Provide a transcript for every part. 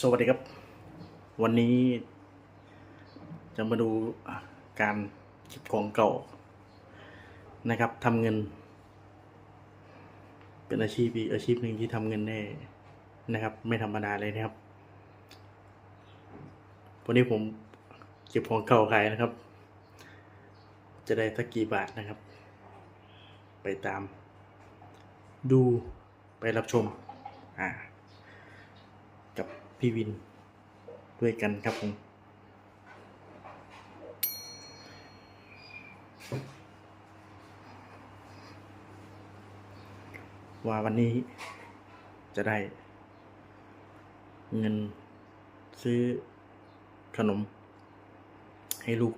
สวัสดีครับ วันนี้จะมาดูการเก็บของเก่านะครับทำเงิน เป็นอาชีพอีกอาชีพหนึ่งที่ทำเงินได้นะครับ ไม่ธรรมดาเลยนะครับ วันนี้ผมเก็บของเก่าขายนะครับ จะได้สักกี่บาทนะครับ ไปตาม ดูไปรับชมอ่า พี่วินด้วยกันครับผมว่าวันนี้จะได้เงินซื้อขนม ให้ลูก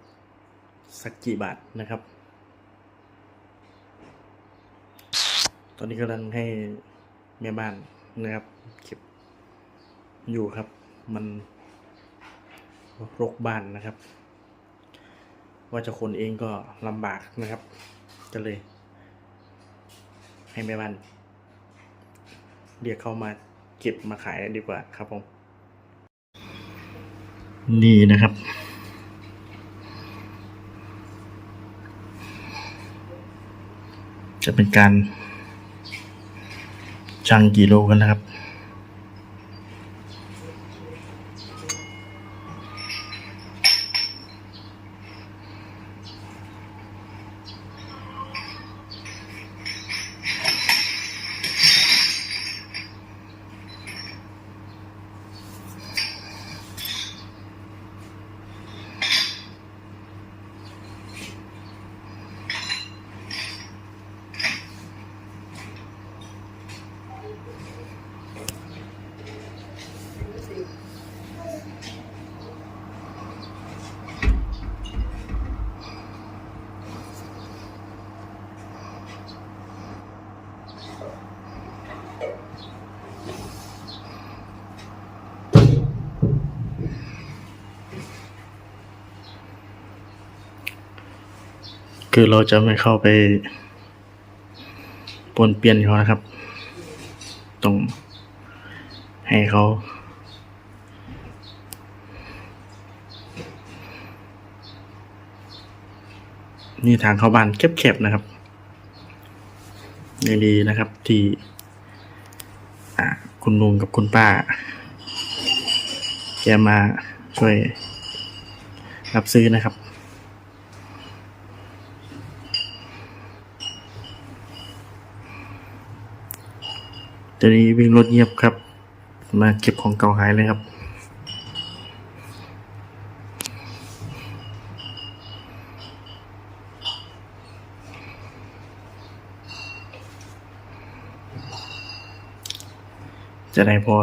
สักกี่บาทนะครับ ตอนนี้กำลังให้แม่บ้านนะครับเก็บ อยู่ครับ มันรกบ้านนะครับ ว่าจะคนเองก็ลำบากนะครับก็เลย ให้แม่บ้านเรียกเข้ามาเก็บมาขายดีกว่าครับผม นี่นะครับจะเป็นการชั่งกิโลกันนะครับ คือเราจะไม่เข้าไปปนเปียนเขานะครับ ต้องให้เขานี่ทางเข้าบ้านแคบๆนะครับยังดีนะครับที่คุณลุงกับคุณป้า แกมาช่วยรับซื้อนะครับ ตอนนี้วิ่งรถเงียบครับ มาเก็บของเก่าหายเลยครับ จะได้พอ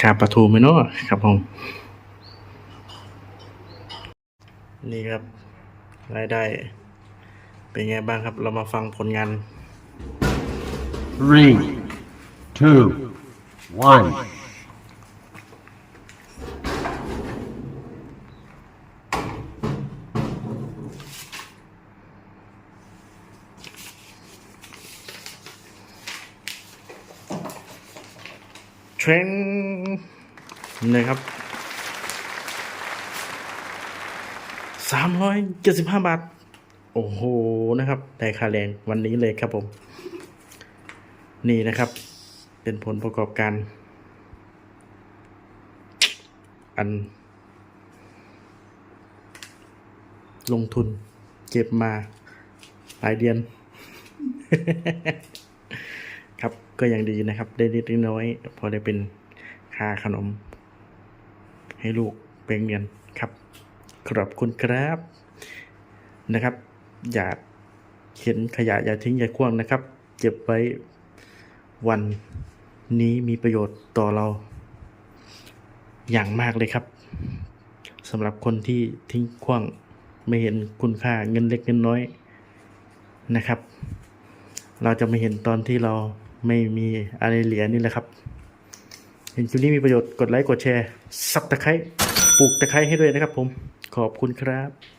คาประทูไหมเนาะครับผมนี่ครับรายได้ เป็นไงบ้างครับ เรามาฟังผลงาน Three, two, one. เทรนนะครับสามร้อยเจ็ดสิบห้าบาท โอ้โหนะครับได้ค่าแรงวันนี้เลยครับผม นี่นะครับ เป็นผลประกอบการ อัน ลงทุนเก็บมาหลายเดือน ครับก็ยังดีนะครับ ได้นิดน้อย พอได้เป็นค่าขนม ให้ลูกเป็นเงินครับขอบคุณครับนะครับ อย่าเห็นขยะอย่าทิ้งอย่าคว้างนะครับ เก็บไว้ วันนี้มีประโยชน์ต่อเรา อย่างมากเลยครับสำหรับคนที่ทิ้งขว้างไม่เห็นคุณค่าเงินเล็กเงินน้อยนะครับ เราจะไม่เห็นตอนที่เราไม่มีอะไรเหลือนี่แหละครับ เห็นคลิปนี้มีประโยชน์กดไลค์กดแชร์ซับตะไคร้ปลูกตะไคร้ให้ด้วยนะครับผมขอบคุณครับ